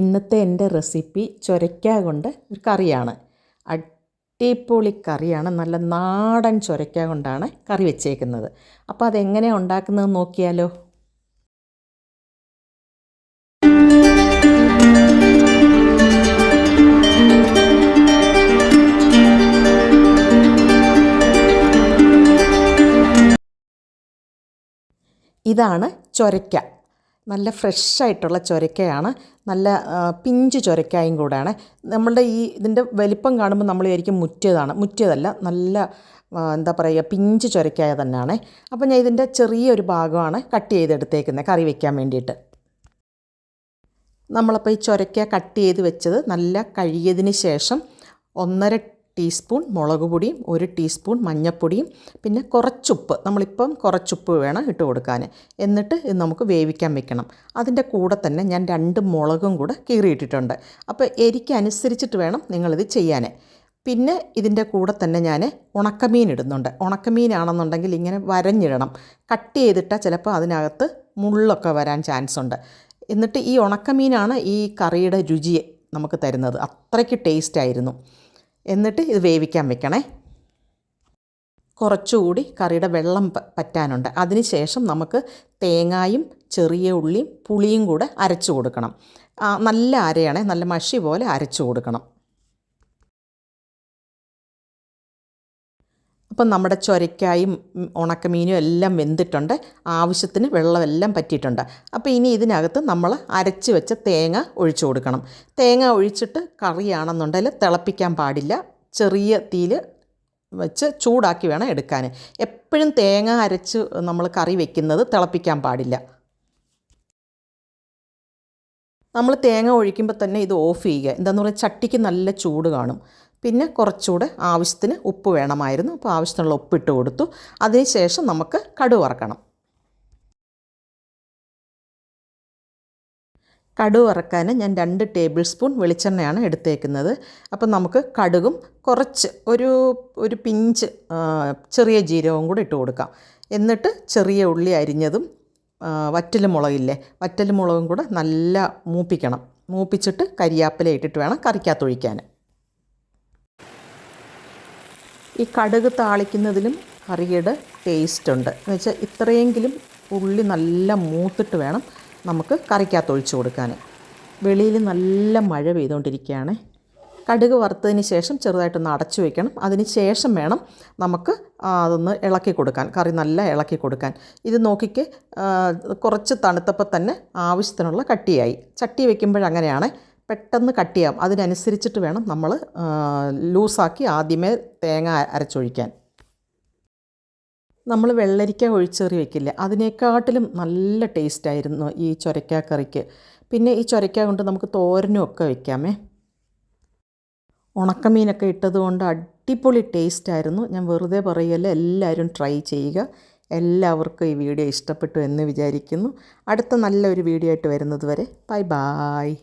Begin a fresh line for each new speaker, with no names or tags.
ഇന്നത്തെ എന്റെ റെസിപ്പി ചൊരയ്ക്ക കൊണ്ട് ഒരു കറിയാണ്. അടിപൊളി കറിയാണ്. നല്ല നാടൻ ചൊരയ്ക്ക കൊണ്ടാണ് കറി വെച്ചേക്കുന്നത്. അപ്പോൾ അതെങ്ങനെയാണ് ഉണ്ടാക്കുന്നത് നോക്കിയാലോ? ഇതാണ് ചൊരയ്ക്ക. നല്ല ഫ്രഷായിട്ടുള്ള ചൊരക്കയാണ്. നല്ല പിഞ്ച് ചൊരക്കായും കൂടെയാണ്. നമ്മളുടെ ഈ ഇതിന്റെ വലിപ്പം കാണുമ്പോൾ നമ്മൾ വിചാരിക്കും മുറ്റിയതാണ് മുറ്റിയതല്ല നല്ല എന്താ പറയുക പിഞ്ച് ചൊരക്കായ തന്നെയാണ്. അപ്പോൾ ഞാൻ ഇതിന്റെ ചെറിയൊരു ഭാഗമാണ് കട്ട് ചെയ്തെടുത്തേക്കുന്നത് കറി വയ്ക്കാൻ വേണ്ടിയിട്ട്. നമ്മളപ്പോൾ ഈ ചൊരക്ക കട്ട് ചെയ്ത് വെച്ചത് നല്ല കഴുകിയതിന് ശേഷം ഒന്നര ടീസ്പൂൺ മുളക് പൊടിയും ഒരു ടീസ്പൂൺ മഞ്ഞൾപ്പൊടിയും പിന്നെ കുറച്ചുപ്പ് നമ്മളിപ്പം കുറച്ചുപ്പ് വേണം ഇട്ട് കൊടുക്കാൻ. എന്നിട്ട് ഇത് നമുക്ക് വേവിക്കാൻ വെക്കണം. അതിന്റെ കൂടെ തന്നെ ഞാൻ രണ്ട് മുളകും കൂടെ കീറിയിട്ടിട്ടുണ്ട്. അപ്പോൾ എരിക്കനുസരിച്ചിട്ട് വേണം നിങ്ങളിത് ചെയ്യാൻ. പിന്നെ ഇതിന്റെ കൂടെ തന്നെ ഞാൻ ഉണക്കമീൻ ഇടുന്നുണ്ട്. ഉണക്കമീനാണെന്നുണ്ടെങ്കിൽ ഇങ്ങനെ വരഞ്ഞിടണം. കട്ട് ചെയ്തിട്ടാൽ ചിലപ്പോൾ അതിനകത്ത് മുള്ളൊക്കെ വരാൻ ചാൻസ് ഉണ്ട്. എന്നിട്ട് ഈ ഉണക്കമീനാണ് ഈ കറിയുടെ രുചിയെ നമുക്ക് തരുന്നത്. അത്രയ്ക്ക് ടേസ്റ്റ് ആയിരുന്നു. എന്നിട്ട് ഇത് വേവിക്കാൻ വെക്കണേ. കുറച്ചുകൂടി കറിയുടെ വെള്ളം പറ്റാനുണ്ട്. അതിന് ശേഷം നമുക്ക് തേങ്ങായും ചെറിയ ഉള്ളിയും പുളിയും കൂടെ അരച്ചു കൊടുക്കണം. നല്ല അരയാണേ നല്ല മഷി പോലെ അരച്ചു കൊടുക്കണം. അപ്പം നമ്മുടെ ചൊരക്കായും ഉണക്കമീനും എല്ലാം വെന്തിട്ടുണ്ട്. ആവശ്യത്തിന് വെള്ളമെല്ലാം പറ്റിയിട്ടുണ്ട്. അപ്പോൾ ഇനി ഇതിനകത്ത് നമ്മൾ അരച്ച് വെച്ച തേങ്ങ ഒഴിച്ചു കൊടുക്കണം. തേങ്ങ ഒഴിച്ചിട്ട് കറിയാണെന്നുണ്ടെങ്കിൽ തിളപ്പിക്കാൻ പാടില്ല. ചെറിയ തീയിൽ വെച്ച് ചൂടാക്കി വേണം എടുക്കാൻ. എപ്പോഴും തേങ്ങ അരച്ച് നമ്മൾ കറി വെക്കുന്നത് തിളപ്പിക്കാൻ പാടില്ല. നമ്മൾ തേങ്ങ ഒഴിക്കുമ്പോൾ തന്നെ ഇത് ഓഫ് ചെയ്യുക. എന്താണെന്ന് പറഞ്ഞാൽ ചട്ടിക്ക് നല്ല ചൂട് കാണും. പിന്നെ കുറച്ചുകൂടെ ആവശ്യത്തിന് ഉപ്പ് വേണമായിരുന്നു. അപ്പോൾ ആവശ്യത്തിനുള്ള ഉപ്പിട്ട് കൊടുത്തു. അതിനുശേഷം നമുക്ക് കടുക് വറക്കണം. കടുക് വറക്കാൻ ഞാൻ രണ്ട് ടേബിൾ സ്പൂൺ വെളിച്ചെണ്ണയാണ് എടുത്തേക്കുന്നത്. അപ്പം നമുക്ക് കടുകും കുറച്ച് ഒരു ഒരു പിഞ്ച് ചെറിയ ജീരകവും കൂടി ഇട്ട് കൊടുക്കാം. എന്നിട്ട് ചെറിയ ഉള്ളി അരിഞ്ഞതും വറ്റൽ മുളകില്ലേ വറ്റൽ മുളകും കൂടെ നല്ല മൂപ്പിക്കണം. മൂപ്പിച്ചിട്ട് കരിയാപ്പില ഇട്ടിട്ട് വേണം കറിക്കകത്തൊഴിക്കാൻ. ഈ കടുക് താളിക്കുന്നതിലും കറിയുടെ ടേസ്റ്റ് ഉണ്ട്. എന്ന് വെച്ചാൽ ഇത്രയെങ്കിലും ഉള്ളി നല്ല മൂത്തിട്ട് വേണം നമുക്ക് കറിക്കകത്ത് ഒഴിച്ചു കൊടുക്കാൻ വെളിയിൽ നല്ല മഴ പെയ്തുകൊണ്ടിരിക്കുകയാണ്. കടുക് വറുത്തതിന് ശേഷം ചെറുതായിട്ടൊന്ന് അടച്ചു വയ്ക്കണം അതിന് ശേഷം വേണം നമുക്ക് അതൊന്ന് ഇളക്കി കൊടുക്കാൻ കറി നല്ല ഇളക്കി കൊടുക്കാൻ. ഇത് നോക്കിക്ക് കുറച്ച് തണുത്തപ്പോൾ തന്നെ ആവശ്യത്തിനുള്ള കട്ടിയായി. ചട്ടി വെക്കുമ്പോഴങ്ങനെയാണ് പെട്ടെന്ന് കട്ടിയാവും അതിനനുസരിച്ചിട്ട് വേണം നമ്മൾ ലൂസാക്കി ആദ്യമേ തേങ്ങ അരച്ചൊഴിക്കാൻ. നമ്മൾ വെള്ളരിക്ക ഒഴിച്ചേറി വയ്ക്കില്ല അതിനേക്കാട്ടിലും നല്ല ടേസ്റ്റായിരുന്നു ഈ ചൊരക്ക കറിക്ക്. പിന്നെ ഈ ചൊരക്ക കൊണ്ട് നമുക്ക് തോരനും ഒക്കെ വയ്ക്കാമേ ഉണക്കമീനൊക്കെ ഇട്ടതുകൊണ്ട് അടിപൊളി ടേസ്റ്റായിരുന്നു. ഞാൻ വെറുതെ പറയല്ല എല്ലാവരും ട്രൈ ചെയ്യുക. എല്ലാവർക്കും ഈ വീഡിയോ ഇഷ്ടപ്പെട്ടു എന്ന് വിചാരിക്കുന്നു. അടുത്ത നല്ലൊരു വീഡിയോ ആയിട്ട് വരുന്നത് വരെ ബൈ ബായ്